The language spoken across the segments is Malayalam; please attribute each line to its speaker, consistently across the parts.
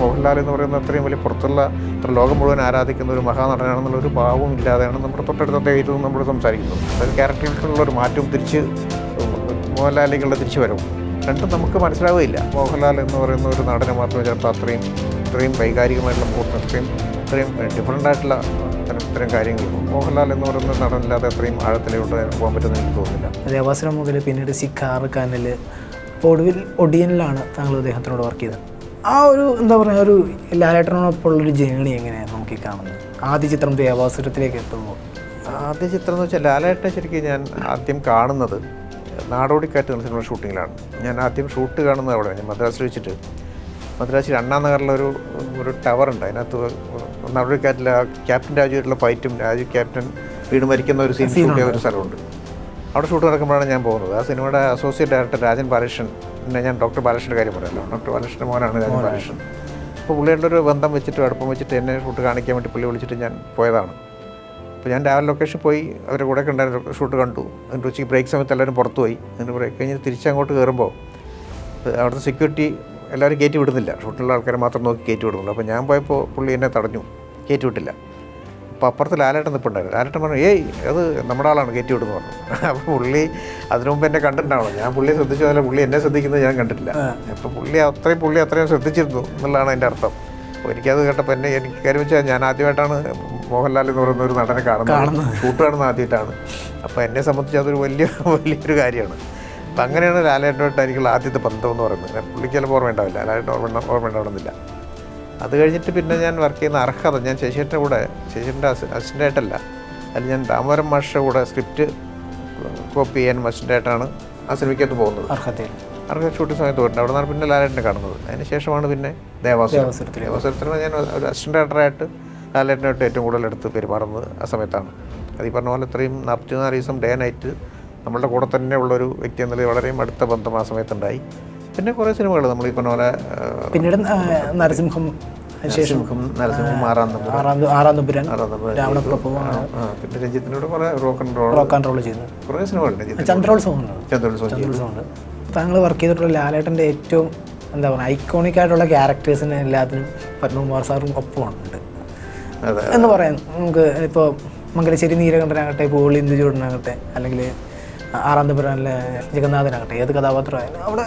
Speaker 1: മോഹൻലാൽ എന്ന് പറയുന്ന അത്രയും വലിയ പുറത്തുള്ള ഇത്ര ലോകം മുഴുവൻ ആരാധിക്കുന്ന ഒരു മഹാനടനാണെന്നുള്ള ഒരു ഭാവവും ഇല്ലാതെയാണ് നമ്മുടെ തൊട്ടടുത്ത അദ്ദേഹത്തും നമ്മൾ സംസാരിക്കുന്നത്. അതായത് ക്യാരക്ടറിലുള്ള ഒരു മാറ്റവും തിരിച്ച് മോഹൻലാലിലേക്കുള്ള തിരിച്ചു വരവും രണ്ടും നമുക്ക് മനസ്സിലാവുകയില്ല. മോഹൻലാൽ എന്ന് പറയുന്ന ഒരു നടനെ മാത്രമേ ചിലപ്പോൾ അത്രയും ഇത്രയും വൈകാരികമായിട്ടുള്ള മുഹൂർത്തം ഇത്രയും ഇത്രയും ഡിഫറന്റായിട്ടുള്ള ഇത്തരം ഇത്തരം കാര്യങ്ങൾ മോഹൻലാൽ എന്ന് പറയുന്ന നടനില്ലാതെ അത്രയും ആഴത്തിലോട്ട് പോകാൻ പറ്റുമെന്ന് എനിക്ക് തോന്നുന്നില്ല.
Speaker 2: ദേവാസുരം മുതൽ പിന്നീട് സിഖാർ കാനൽ ഒടുവിൽ ഒടിയനിലാണ് താങ്കൾ അദ്ദേഹത്തിനോട് വർക്ക് ചെയ്തത്. ആ ഒരു എന്താ പറയുക ഒരു ലാലേട്ടനോടൊപ്പമുള്ളൊരു ജേണി എങ്ങനെയാണ് നോക്കി കാണുന്നത്? ആദ്യ ചിത്രം ദേവാസുരത്തിലേക്ക് എത്തുമ്പോൾ
Speaker 1: ആദ്യ ചിത്രം എന്ന് വെച്ചാൽ ലാലേട്ടനെ ശരിക്കും ഞാൻ ആദ്യം കാണുന്നത് നാടോടിക്കാറ്റ് എന്ന സിനിമ ഷൂട്ടിങ്ങിലാണ്. ഞാൻ ആദ്യം ഷൂട്ട് കാണുന്നത് അവിടെ. ഞാൻ മദ്രാസിൽ വെച്ചിട്ട് മദ്രാസിൽ അണ്ണാ നഗറിലൊരു ഒരു ടവർ ഉണ്ട്. അതിനകത്ത് നാടോടിക്കാറ്റിൽ ആ ക്യാപ്റ്റൻ രാജുവായിട്ടുള്ള ഫൈറ്റും രാജു ക്യാപ്റ്റൻ വീട് മരിക്കുന്ന ഒരു സീൻ ഷൂട്ട് ചെയ്യുന്ന ഒരു സ്ഥലമുണ്ട്. അവിടെ ഷൂട്ട് നടക്കുമ്പോഴാണ് ഞാൻ പോകുന്നത്. ആ സിനിമയുടെ അസോസിയേറ്റ് ഡയറക്ടർ രാജൻ ബാലകൃഷ്ണൻ പിന്നെ ഞാൻ ഡോക്ടർ ബാലകൃഷ്ണന്റെ കാര്യം പറയാമല്ലോ ഡോക്ടർ ബാലകൃഷ്ണന്റെ മോനാണ് ഞാൻ ബാലകൃഷ്ണൻ. അപ്പോൾ പുള്ളിയുടെ ഒരു ബന്ധം വെച്ചിട്ട് അടുപ്പം വെച്ചിട്ട് എന്നെ ഷൂട്ട് കാണിക്കാൻ വേണ്ടി പുള്ളി വിളിച്ചിട്ട് ഞാൻ പോയതാണ്. അപ്പോൾ ഞാൻ രാവിലെ ലൊക്കേഷൻ പോയി അവരുടെ കൂടെ ഉണ്ടായിരുന്ന ഷൂട്ട് കണ്ടു. എന്നിട്ട് ഉച്ചയ്ക്ക് ബ്രേക്ക് സമയത്ത് എല്ലാവരും പുറത്തു പോയി. എന്നിട്ട് ബ്രേക്ക് കഴിഞ്ഞ് തിരിച്ചങ്ങോട്ട് കയറുമ്പോൾ അവിടുത്തെ സെക്യൂരിറ്റി എല്ലാവരും കയറ്റി വിടുന്നില്ല. ഷൂട്ടിലുള്ള ആൾക്കാരെ മാത്രം നോക്കി കയറ്റി വിടുന്നുള്ളൂ. അപ്പോൾ ഞാൻ പോയപ്പോൾ പുള്ളി എന്നെ തടഞ്ഞു. കയറ്റി വിട്ടില്ല. അപ്പുറത്ത് ലാലേട്ടൻ നിൽപ്പുണ്ടായിരുന്നു ലാലേട്ടൻ പറഞ്ഞു ഏയ് അത് നമ്മുടെ ആളാണ് കയറ്റി വിടുന്നു പറഞ്ഞു. അപ്പോൾ പുള്ളി അതിനു മുമ്പ് എന്നെ കണ്ടിട്ടുണ്ടാവണം. ഞാൻ പുള്ളിയെ ശ്രദ്ധിച്ചു അതല്ല പുള്ളി എന്നെ ശ്രദ്ധിക്കുന്നത് ഞാൻ കണ്ടിട്ടില്ല. അപ്പോൾ പുള്ളി അത്രയും പുള്ളി അത്രയും ശ്രദ്ധിച്ചിരുന്നു എന്നുള്ളതാണ് എന്റെ അർത്ഥം. അപ്പോൾ എനിക്കത് കേട്ടപ്പോൾ എന്നെ എനിക്ക് കാര്യം വെച്ചാൽ ഞാൻ ആദ്യമായിട്ടാണ് മോഹൻലാൽ എന്ന് പറയുന്ന ഒരു നടനെ കാണുന്നത്. ഷൂട്ട് കാണുന്ന ആദ്യമായിട്ടാണ്. അപ്പോൾ എന്നെ സംബന്ധിച്ച് അതൊരു വലിയ വലിയൊരു കാര്യമാണ്. അപ്പം അങ്ങനെയാണ് ലാലേട്ടനായിട്ട് എനിക്കുള്ള ആദ്യത്തെ ബന്ധം എന്ന് പറയുന്നത്. പുള്ളിക്ക് ചിലപ്പോൾ ഓർമ്മ ഉണ്ടാവില്ല ലാലേട്ടൻ ഓർമ്മ ഓർമ്മ ഉണ്ടാവണമെന്നില്ല അത് കഴിഞ്ഞിട്ട് പിന്നെ ഞാൻ വർക്ക് ചെയ്യുന്ന അർഹത ഞാൻ ശശിയുടെ കൂടെ ശശിന്റെ അസിസ്റ്റന്റായിട്ടല്ല അതിൽ ഞാൻ ദാമോദരൻ മാഷയുടെ കൂടെ സ്ക്രിപ്റ്റ് കോപ്പി ചെയ്യാൻ അസിസ്റ്റന്റായിട്ടാണ് ആ സിനിമയ്ക്കകത്ത് പോകുന്നത്.
Speaker 2: അർഹതയിൽ.
Speaker 1: അർഹത ഷൂട്ടിംഗ് സമയത്ത് പോയിട്ടുണ്ട്. അവിടെ നിന്നാണ് പിന്നെ ലാലേട്ടനെ കാണുന്നത്. അതിന് ശേഷമാണ് പിന്നെ ദേവാസുരം.
Speaker 2: ദേവാസുരത്തിൽ.
Speaker 1: ദേവാസുരത്തിന് ഞാൻ ഒരു അസിസ്റ്റന്റ് ഡയറക്ടറായിട്ട് ലാലേട്ടനായിട്ട് ഏറ്റവും കൂടുതൽ എടുത്ത് പെരുമാറുന്നത് ആ സമയത്താണ്. അത് ഈ പറഞ്ഞ പോലെ ഇത്രയും നാൽപ്പത്തിനാല് ദിവസം ഡേ നൈറ്റ് നമ്മളുടെ കൂടെ തന്നെ ഉള്ളൊരു വ്യക്തി എന്നുള്ളത് വളരെയും അടുത്ത ബന്ധം ആ സമയത്തുണ്ടായി. പിന്നെ കുറേ സിനിമകൾ നമ്മൾ ഈ പറഞ്ഞ പോലെ
Speaker 2: പിന്നീട് നരസിംഹം
Speaker 1: ആറാം
Speaker 2: ആറാം
Speaker 1: പിന്നെ രഞ്ജിത്തിനോട് കുറേ rock and roll
Speaker 2: rock and roll ചെയ്തു
Speaker 1: കുറേ സിനിമകളുണ്ട് രഞ്ജിത്ത്
Speaker 2: ചന്ദ്രോത്സവം ഉണ്ട്
Speaker 1: ചന്ദ്രോത്സവം ചെയ്തു
Speaker 2: താങ്കൾ വർക്ക് ചെയ്തിട്ടുള്ള ലാലേട്ടന്റെ ഏറ്റവും എന്താ പറയുക ഐക്കോണിക് ആയിട്ടുള്ള ക്യാരക്ടേഴ്സിന് എല്ലാത്തിനും പത്മകുമാർ സാറും ഒപ്പമുണ്ട്.
Speaker 1: അതെ
Speaker 2: എന്ന് പറയാം. നമുക്ക് ഇപ്പോൾ മംഗലശ്ശേരി നീലകണ്ഠനാകട്ടെ പോളി ഇന്ദുചൂടനാകട്ടെ അല്ലെങ്കിൽ ആറാം തമ്പുരാനിലെ ജഗന്നാഥനാകട്ടെ ഏത് കഥാപാത്രമായാലും അവിടെ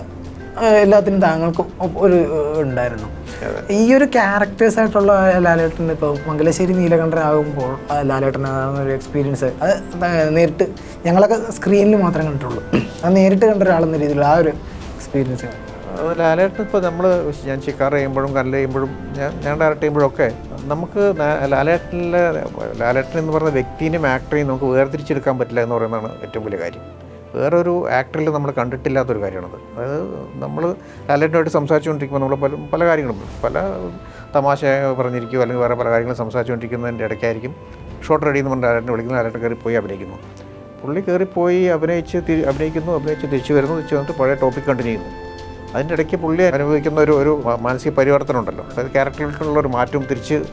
Speaker 2: എല്ലാത്തിനും താങ്കൾക്കും ഒരു ഉണ്ടായിരുന്നു. ഈ ഒരു ക്യാരക്ടേഴ്സ് ആയിട്ടുള്ള ലാലേട്ടൻ ഇപ്പോൾ മംഗലശ്ശേരി നീലകണ്ഠനാകുമ്പോൾ ലാലേട്ടനാകുന്ന ഒരു എക്സ്പീരിയൻസ് അത് നേരിട്ട് ഞങ്ങളൊക്കെ സ്ക്രീനിൽ മാത്രമേ കണ്ടിട്ടുള്ളൂ. അത് നേരിട്ട് കണ്ട ഒരാളെന്ന രീതിയിലുള്ള ആ ഒരു എക്സ്പീരിയൻസ്
Speaker 1: ലാലേട്ടൻ ഇപ്പോൾ നമ്മൾ ഞാൻ ചിക്കാർ ചെയ്യുമ്പോഴും കല്ല് ചെയ്യുമ്പോഴും ഞാൻ ഞാൻ ഡയറക്റ്റ് ചെയ്യുമ്പോഴൊക്കെ നമുക്ക് ലാലേട്ടനിലെ ലാലേട്ടൻ എന്ന് പറയുന്ന വ്യക്തിനെയും ആക്ടറെയും നമുക്ക് വേർതിരിച്ചെടുക്കാൻ പറ്റില്ല എന്ന് പറയുന്നതാണ് ഏറ്റവും വലിയ കാര്യം. വേറൊരു ആക്ടറിൽ നമ്മൾ കണ്ടിട്ടില്ലാത്തൊരു കാര്യമാണത്. അതായത് നമ്മൾ ലാലേട്ടനുമായിട്ട് സംസാരിച്ചുകൊണ്ടിരിക്കുമ്പോൾ നമ്മൾ പല പല കാര്യങ്ങളും പല തമാശ പറഞ്ഞിരിക്കുകയോ അല്ലെങ്കിൽ വേറെ പല കാര്യങ്ങളും സംസാരിച്ചുകൊണ്ടിരിക്കുന്നതിന്റെ ഇടയ്ക്കായിരിക്കും ഷോർട്ട് റെഡി എന്ന് പറഞ്ഞ ലാലേട്ടനെ വിളിക്കുന്നു ലാലേട്ടൻ കയറി പോയി അഭിനയിക്കുന്നു. പുള്ളി കയറിപ്പോയി അഭിനയിച്ച് തിരി അഭിനയിക്കുന്നു അഭിനയിച്ച് തിരിച്ചു വരുന്നു തിരിച്ചു വന്നിട്ട് പഴയ ടോപ്പിക് കണ്ടിന്യൂ ചെയ്യുന്നു. അതിന്റെ ഇടയ്ക്ക് പുള്ളി അനുഭവിക്കുന്ന ഒരു ഒരു മാനസിക പരിവർത്തനം ഉണ്ടല്ലോ. അതായത് ക്യാരക്ടറിലുള്ള ഒരു മാറ്റവും തിരിച്ച്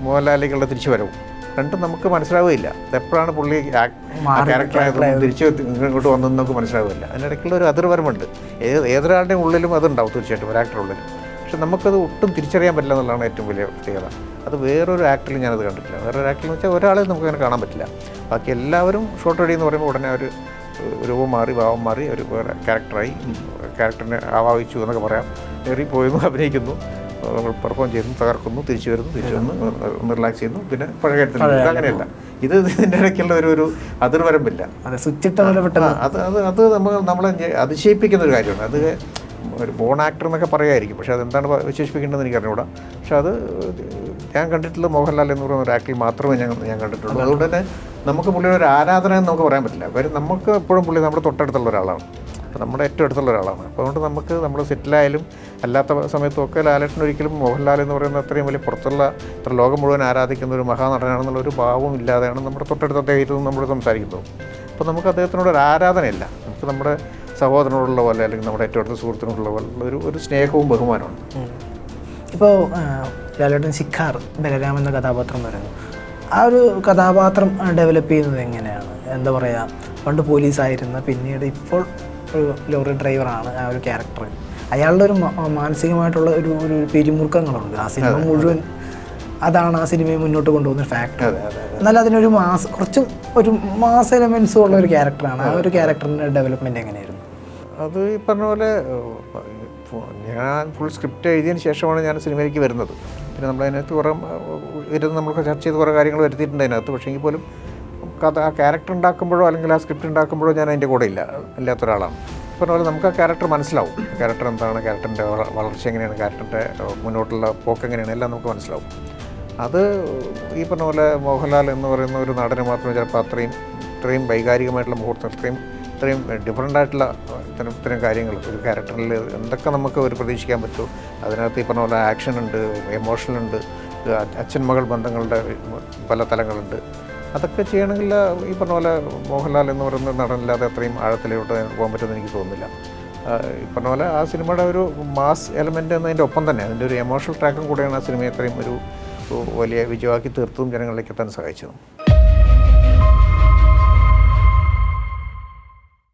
Speaker 1: മോഹൻലാലിലേക്കുള്ള തിരിച്ചു വരവും. രണ്ടും നമുക്ക് മനസ്സിലാവുകയില്ല. എപ്പോഴാണ് പുള്ളി ക്യാരക്ടറായത് തിരിച്ച് ഇങ്ങോട്ട് വന്നതെന്ന് നമുക്ക് മനസ്സിലാവില്ല അതിനിടയ്ക്കുള്ള ഒരു അതിർവരമുണ്ട് ഏത് ഏതൊരാളുടെയും ഉള്ളിലും അതുണ്ടാവും തീർച്ചയായിട്ടും ഒരു ഉള്ളിൽ പക്ഷെ നമുക്കത് ഒട്ടും തിരിച്ചറിയാൻ പറ്റില്ല എന്നുള്ളതാണ് ഏറ്റവും വലിയ പ്രത്യേകത. അത് വേറൊരു ആക്ടറിൽ ഞാനത് കണ്ടിട്ടില്ല. വേറൊരു ആക്ടറിൽ എന്ന് വെച്ചാൽ ഒരാളെ നമുക്ക് അങ്ങനെ കാണാൻ പറ്റില്ല. ബാക്കി എല്ലാവരും ഷോർട്ട് റെഡി എന്ന് പറയുമ്പോൾ ഉടനെ ഒരു രൂപം മാറി ഭാവം മാറി ഒരു വേറെ ക്യാരക്ടറായി ക്യാരക്ടറിനെ ആവാഹിച്ചു എന്നൊക്കെ പറയാം. കയറി പോയിരുന്നു അഭിനയിക്കുന്നു പെർഫോം ചെയ്യുന്നു തകർക്കുന്നു തിരിച്ചു വരുന്നു തിരിച്ചു വന്ന് ഒന്ന് റിലാക്സ് ചെയ്യുന്നു. പിന്നെ പഴയ കാര്യത്തിൽ അങ്ങനെയല്ല. ഇത് ഇതിന്റെ ഇടയ്ക്കുള്ള ഒരു ഒരു അതിർവരമ്പില്ല.
Speaker 2: അതെ
Speaker 1: അത് അത് നമ്മൾ നമ്മളെ അതിശയിപ്പിക്കുന്ന ഒരു കാര്യമാണ്. അത് ഒരു ബോൺ ആക്ടർ എന്നൊക്കെ പറയുമായിരിക്കും പക്ഷെ അതെന്താണ് വിശേഷിപ്പിക്കേണ്ടത് വിശേഷിപ്പിക്കേണ്ടതെന്ന് എനിക്ക് അറിഞ്ഞൂടാ പക്ഷേ അത് ഞാൻ കണ്ടിട്ടുള്ള മോഹൻലാൽ എന്ന് പറയുന്ന ഒരു ആക്ടിൽ മാത്രമേ ഞാൻ ഞാൻ കണ്ടിട്ടുള്ളൂ. അതുകൊണ്ട് തന്നെ നമുക്ക് പുള്ളിയുടെ ഒരു ആരാധന എന്ന് നമുക്ക് പറയാൻ പറ്റില്ല. കാര്യം നമുക്ക് എപ്പോഴും പുള്ളി നമ്മുടെ തൊട്ടടുത്തുള്ള ഒരാളാണ്. അപ്പോൾ നമ്മുടെ ഏറ്റവും അടുത്തുള്ള ഒരാളാണ്. അപ്പോൾ അതുകൊണ്ട് നമുക്ക് നമ്മൾ സെറ്റിലായാലും അല്ലാത്ത സമയത്തും ഒക്കെ ലാലേട്ടൻ ഒരിക്കലും മോഹൻലാൽ എന്ന് പറയുന്ന അത്രയും വലിയ പുറത്തുള്ള ഇത്ര ലോകം മുഴുവൻ ആരാധിക്കുന്ന ഒരു മഹാനടനാണെന്നുള്ള ഒരു ഭാവവും ഇല്ലാതെയാണ് നമ്മുടെ തൊട്ടടുത്ത അദ്ദേഹത്തിൽ നമ്മൾ സംസാരിക്കുന്നത്. അപ്പോൾ നമുക്ക് അദ്ദേഹത്തിനോട് ഒരു ആരാധനയില്ല. നമുക്ക് നമ്മുടെ സഹോദരനോടുള്ള പോലെ അല്ലെങ്കിൽ നമ്മുടെ ഏറ്റവും അടുത്ത സുഹൃത്തിനോടുള്ള പോലെ ഒരു ഒരു സ്നേഹവും ബഹുമാനമാണ്
Speaker 2: ഇപ്പോൾ ലാലേട്ടൻ സിഖാർ ബലരാം എന്ന കഥാപാത്രം വരുന്നു ആ ഒരു കഥാപാത്രം ഡെവലപ്പ് ചെയ്യുന്നത് എങ്ങനെയാണ്? എന്താ പറയുക പണ്ട് പോലീസായിരുന്ന പിന്നീട് ഇപ്പോൾ ഒരു ലോറി ഡ്രൈവറാണ് ആ ഒരു ക്യാരക്ടർ അയാളുടെ ഒരു മാനസികമായിട്ടുള്ള ഒരു ഒരു പിരിമുറുക്കങ്ങളുണ്ട്. ആ സിനിമ മുഴുവൻ അതാണ് ആ സിനിമയെ മുന്നോട്ട് കൊണ്ടുപോകുന്ന ഫാക്ടർ എന്നാൽ അതിനൊരു മാസ കുറച്ചും ഒരു മാസ എലമെൻസും ഉള്ള ഒരു ക്യാരക്ടറാണ് ആ ഒരു ക്യാരക്ടറിന്റെ ഡെവലപ്മെന്റ് എങ്ങനെയായിരുന്നു?
Speaker 1: അത് ഈ പറഞ്ഞ പോലെ ഞാൻ ഫുൾ സ്ക്രിപ്റ്റ് എഴുതിയതിന് ശേഷമാണ് ഞാൻ സിനിമയിലേക്ക് വരുന്നത്. പിന്നെ നമ്മളതിനകത്ത് കുറേ ഇരുന്ന് നമ്മൾ ചർച്ച ചെയ്ത് കുറേ കാര്യങ്ങൾ വരുത്തിയിട്ടുണ്ട് അതിനകത്ത്. പക്ഷേ എങ്കിൽ പോലും കഥ ആ ക്യാരക്ടർ ഉണ്ടാക്കുമ്പോഴോ അല്ലെങ്കിൽ ആ സ്ക്രിപ്റ്റ് ഉണ്ടാക്കുമ്പോഴോ ഞാൻ അതിന്റെ കൂടെ ഇല്ല. അല്ലാത്ത ഒരാളാണ്. പോലെ നമുക്ക് ആ ക്യാരക്ടർ മനസ്സിലാവും. ക്യാരക്ടർ എന്താണ്? ക്യാരക്ടറിന്റെ വളർച്ച എങ്ങനെയാണ്? ക്യാരക്ടറിന്റെ മുന്നോട്ടുള്ള പോക്ക് എങ്ങനെയാണ്? എല്ലാം നമുക്ക് മനസ്സിലാവും. അത് ഈ പറഞ്ഞ പോലെ മോഹൻലാൽ എന്ന് പറയുന്ന ഒരു നടന് മാത്രമേ ചിലപ്പോൾ അത്രയും ഇത്രയും വൈകാരികമായിട്ടുള്ള മുഹൂർത്തം ഇത്രയും ഇത്രയും ഡിഫറെന്റ് ആയിട്ടുള്ള ഇത്തരം ഇത്തരം കാര്യങ്ങൾ ഒരു ക്യാരക്ടറിൽ എന്തൊക്കെ നമുക്ക് ഒരു പ്രതീക്ഷിക്കാൻ പറ്റുമോ അതിനകത്ത് ഈ പറഞ്ഞ പോലെ ആക്ഷൻ ഉണ്ട് എമോഷണൽ ഉണ്ട് അച്ഛൻ മകൾ ബന്ധങ്ങളുടെ പല തലങ്ങളുണ്ട്. അതൊക്കെ ചെയ്യണമെങ്കിൽ ഈ പറഞ്ഞ പോലെ മോഹൻലാൽ എന്ന് പറയുന്ന നടനില്ലാതെ അത്രയും ആഴത്തിലോട്ട് പോകാൻ പറ്റുമെന്ന് എനിക്ക് തോന്നുന്നില്ല. ഈ പറഞ്ഞ പോലെ ആ സിനിമയുടെ ഒരു മാസ് എലമെന്റ് എന്നതിന്റെ ഒപ്പം തന്നെ അതിന്റെ ഒരു എമോഷണൽ ട്രാക്കും കൂടെയാണ് ആ സിനിമയെ അത്രയും ഒരു വലിയ വിജയമാക്കി തീർത്തും ജനങ്ങളിലേക്ക് എത്താൻ സഹായിച്ചത്.